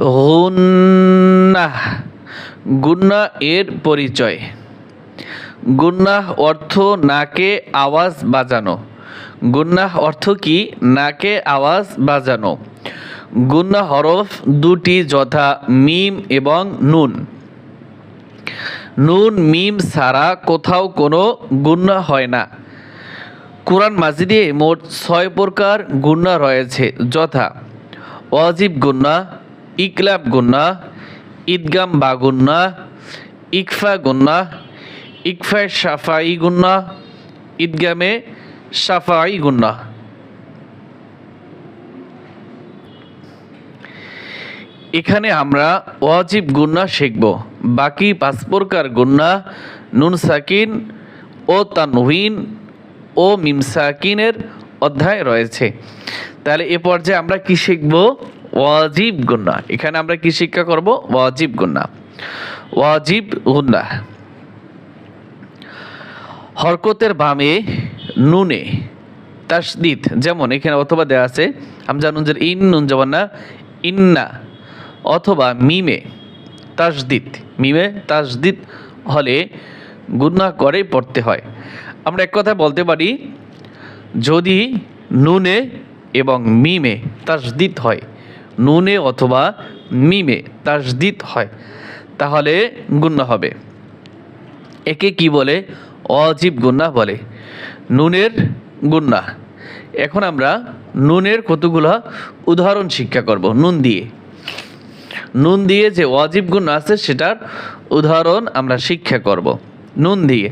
গুন্নাহ গুন্না এর পরিচয়। গুন্নাহ অর্থ নাকে আওয়াজ বাজানো। গুন্নাহ অর্থ কি? নাকে আওয়াজ বাজানো। গুন্না হরফ দুটি যথা, মিম এবং নুন। নুন, মিম ছাড়া কোথাও কোনো গুন্না হয় না। কোরআন মাজিদে মোট ছয় প্রকার গুন্না রয়েছে, যথা অজীব গুন্না ইকলাব গুন্না, ঈদগাম বা গুন্না, ইকফা গুন্না ইকফা সাফাই গুন্না, ঈদগামে সাফাই গুন্না। এখানে আমরা ওয়াজিব গুন্না শিখব। বাকি পাঁচ গুন্না, নুন সাকিন ও তানহিন ও মিম সাকিনের অধ্যায় রয়েছে। তাহলে এ পর্যায়ে আমরা কি শিখব? ওয়াজিব গুন্না। এখানে আমরা কি শিক্ষা করব? ওয়াজিব গুন্না। ওয়াজিব গুন্না। হরকতের বামে নুনে তাসদিদ যেমন এখানে অথবা দেওয়া আছে, হামজা নুনজের ইন, নুন জবান না, ইন্না, অথবা মিমে তাসদিদ মিমে তাসদিদ হলে গুন্না করে পড়তে হয়। আমরা এক কথা বলতে পারি, যদি নুনে এবং মিমে তাসদিদ হয় নুনে অথবা মিমে তাসদিদ হয়, তাহলে গুন্না হবে। একে কি বলে? অজীব গুন্না বলে। নুনের গুন্না এখন আমরা নুনের কতগুলো উদাহরণ শিক্ষা করব, নুন দিয়ে। নুন দিয়ে যে অজীব গুণ আছে, সেটার উদাহরণ আমরা শিক্ষা করব। নুন দিয়ে।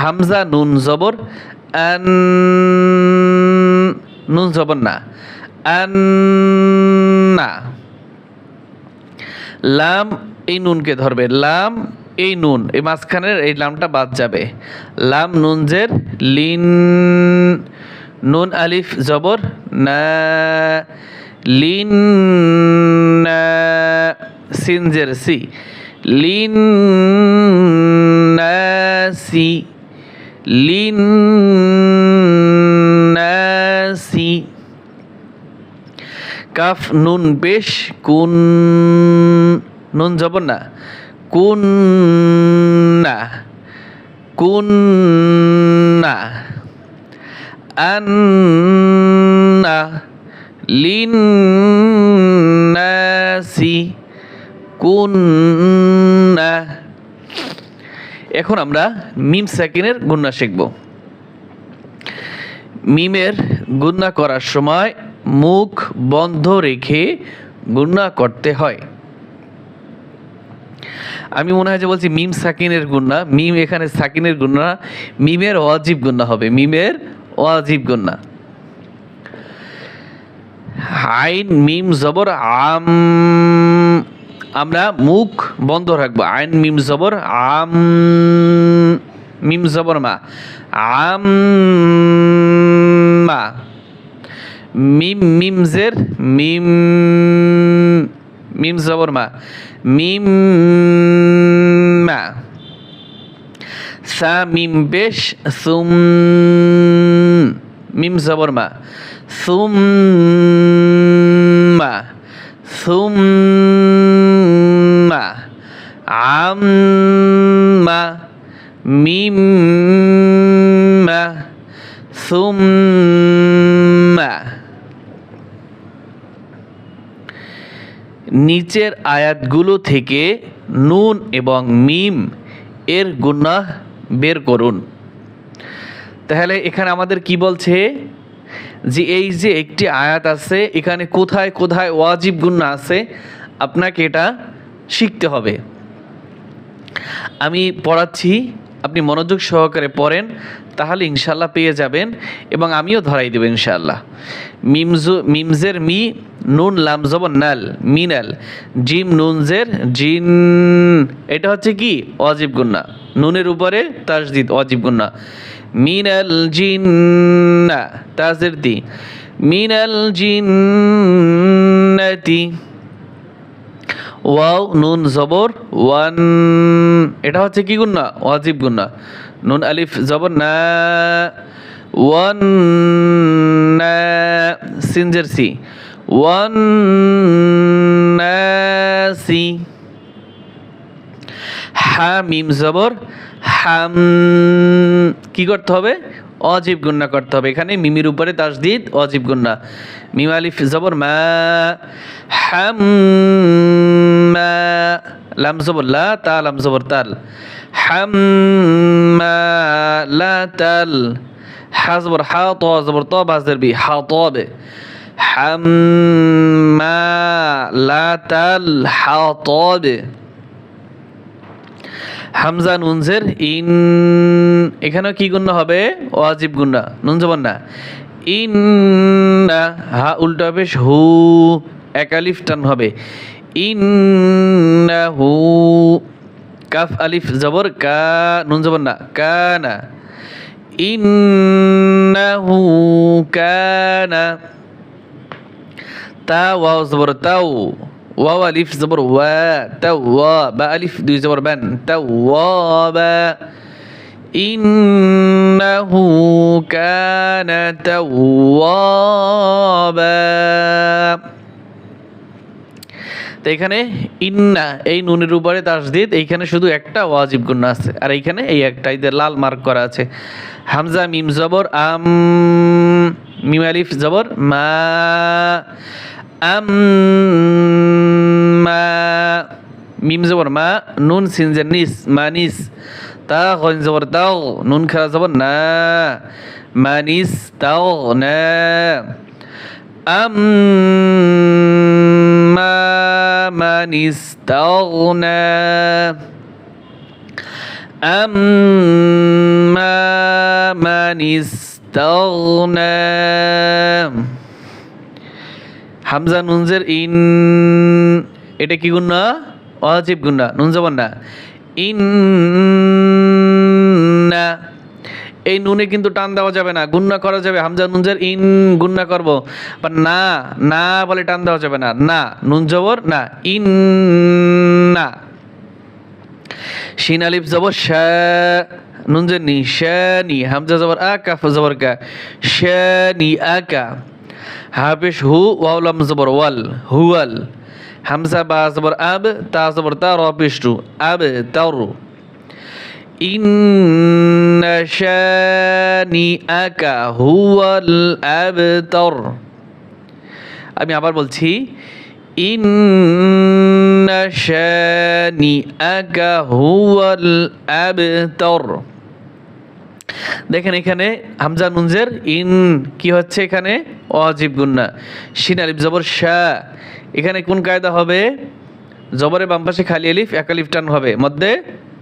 হামজা নুন জবর নুন জবর না। আন না। লাম এই নুনকে ধরবে। লাম এই নুন, এই মাঝখানের এই লামটা বাদ যাবে। লাম নুনজের লিন, নুন, আলিফ, জবর, না, লিন সিনজের সি। লিন নাসি লিন কাফ নুন বেশ, কুন, নুন যাব না, কুন না কুন না আন্না লিন্নাসি কুন্না এখন আমরা মিম সেকেন্ডের গুন্না শিখব। মিমের গুন্না করার সময় মুখ বন্ধ রেখে গুন্না করতে হয়। আমি মনে হয় যে বলছি মিম সাকিনের গুন্না মিম এখানে সাকিনের গুন্না মিমের অজীব গুন্না হবে, মিমের অজীব গুন্না আইন, মিম, জবর, আম, আমরা মুখ বন্ধ রাখব। আইন, মিম, জবর, আম, মিম, জবর, মা। আম, মা। মিম, মিমজের, মিম মিম জবর মা, মিম মা। সা, মিম বেশ, সুম, মিম জবর মা, সুম মা সুম মা। আম মা, মিম মা, সুম মা নিচের আয়াতগুলো থেকে নুন এবং মিম এর গুনাহ বের করুন। তাহলে এখানে আমাদের কি বলছে? যে এই যে একটি আয়াত আছে, এখানে কোথায় কোথায় ওয়াজিব গুন্না আছে, আপনাকে এটা শিখতে হবে। আমি পড়াচ্ছি, আপনি মনোযোগ সহকারে পড়েন। তাহলে ইনশাল্লাহ পেয়ে যাবেন এবং আমিও ধরাই দেবো ইনশাল্লাহ মিমজু, মিমজের মি, নুন, লাম জবর নাল মিনাল জিম, নুনজের জিন, এটা হচ্ছে কি? অজীব গুন্না। নুনের উপরে তাজদিদ, অজীব গুন্না। মিনাল জিন্না তাজের দি। মিনাল জিন্নাতি ওয়াও, নুন, জবর, ওয়ান। এটা হচ্ছে কি গুন্না? ওয়াজিব গুন্না। নুন, আলিফ, জবর, না, ওয়ান সিনজের সি। ওয়ান নাসি হা মিম, জবর, হাম, কি করতে হবে? অজীব গুন্না করতে হবে। এখানে মিমির উপরে তাসদিদ, অজীব গুন্না মিম, আলিফ, জবর, মা, হাম লাম, জবর, লা, তা, লাম, জবর, তাল। হাম মা লা তাল হা জবর হা ত জবর ত বাজের বি হা তবে হাম্মা লা তাল হা তবে হামজা নুনজের ইন, এখানেও কি গুণ্য হবে? ওয়াজিব গুণ্য, নুন জবান না। ইন হা উল্টো হবে হু একালিফ টান হবে। ইন হু কাফ আলিফ জবর, কা নুন জবর না, কানা। ইন্নাহু কানা। তা, ওয়াও জবর, তাও। ওয়াও আলিফ জবর, ওয়া, তাও, ওয়া, বা আলিফ, দুই জবর, বান, তাও, ওয়া, বা। ইন্নাহু কানা তাওয়াবা তো এখানে ইন্না, এই নুনের উপরে তাসদিদ, এইখানে শুধু একটা ওয়াজিব গুণ আছে। আর এইখানে এই একটা যে লাল মার্ক করা আছে। হামজা, মিম জবর, আম, মিম আলিফ জবর, মা, আম, মা, মিম জবর, মা, নুন সিনজের নিস মানিস তা গঞ্জ জবর, তাও, নুন খেলা জবর, না মানিস তাও, না, আম استغنى أما من استغنى হামজা নুনজের ইন এটা কি গুণা অজিব গুণা নুন জবান না ইন না এই নুনে কিন্তু টান দেওয়া যাবে না, গুন্না করা যাবে, হামজা নুনজের ইন গুন্না করব। বা না না বলে টান দেওয়া যাবে না না, নুন জবর, না ইন না শিন আলিফ জবর শা নুন যে নি, হামজা জবর, আ কাফ জবর, কা শানি আকা হাফিশ হু ওয়াউলাম জবর, ওয়াল হুয়াল হামজা বা জবর, আব, তা জবর, তা টু আব তারু إن শানিআকা হুয়াল আবতার। আমি আবার বলছি, ইন্না শানিআকা হুয়াল আবতার। দেখেন এখানে হামজা নুনজের ইন কি হচ্ছে এখানে? অজীব গুন্না শিন আলিফ জবর শাহ এখানে কোন কায়দা হবে? জবরে বাম পাশে খালি আলিফ, এক আলিফ টান হবে। মধ্যে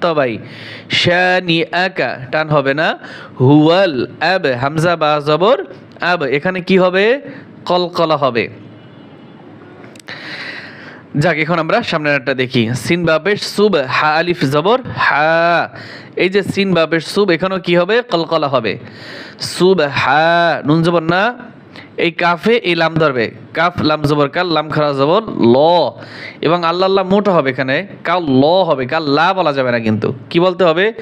তবাই শানি আকা টান হবে না। হুয়াল আব, হামজা বা জবর, আব। এখানে কি হবে? কলকলা হবে। যাক, এখন আমরা সামনের একটা দেখি। সিন বাপের সুব, হা আলিফ জবর, হা। এই যে সিন বাপের সুব, এখানেও কি হবে? কলকলা হবে। সুব, হা। নুন জবর না। এই কাফে, এই লাম ধরবে। কাফ, লাম জবর, কাল, লাম খারা জবর, ল। এবং আল্লাহ আল্লাহ মোটা হবে এখানে। কাল ল হবে। কাল লা বলা যাবে না কিন্তু। কি বলতে হবে?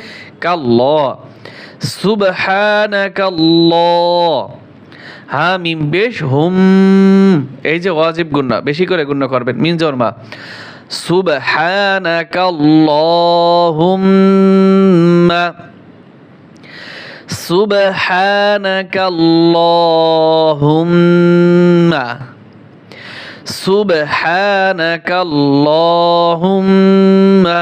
কাল ল। সুবহানাকাল্লাহ। হা মিম বেশ হুম। এই যে ওয়াজিব গুন্না বেশি করে গুন্না করবেন। মিন জন্মা সুবহানাকাল্লাহুম্মা। সুবহানাকাল্লাহুম্মা সুবহানাকাল্লাহুম্মা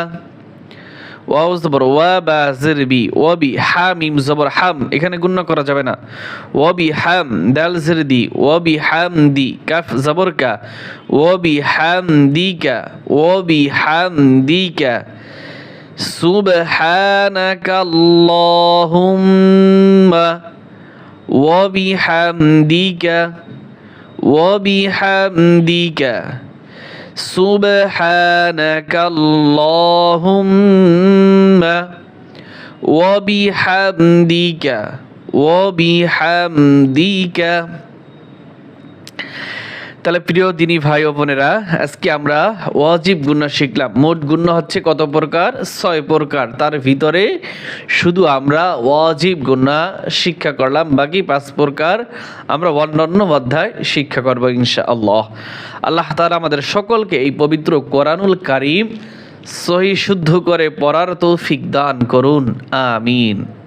ওয়াও জবর ওয়া বা জিরবি ওয়াবি হামিম জবর হাম এখানে গুণ্য করা যাবে না। ওয়াবি হাম দাল জিরদি ওয়াবি হাম দি কাফ জবর কা ওয়াবি হাম দি কা ওয়াবি হাম দি কা سبحانك اللهم وبحمدك وبحمدك سبحانك اللهم وبحمدك وبحمدك তাহলে প্রিয় দিনী ভাই ও বোনেরা, আজকে আমরা ওয়াজিব গুণ্য শিখলাম। মোট গুণ্য হচ্ছে কত প্রকার? ছয় প্রকার। তার ভিতরে শুধু আমরা ওয়াজিব গুণ্য শিক্ষা করলাম, বাকি পাঁচ প্রকার আমরা অন্যান্য অধ্যায় শিক্ষা করব ইনশা আল্লাহ আল্লাহ তাআলা আমাদের সকলকে এই পবিত্র কোরআনুল কারিম সহি শুদ্ধ করে পড়ার তৌফিক দান করুন। আমিন।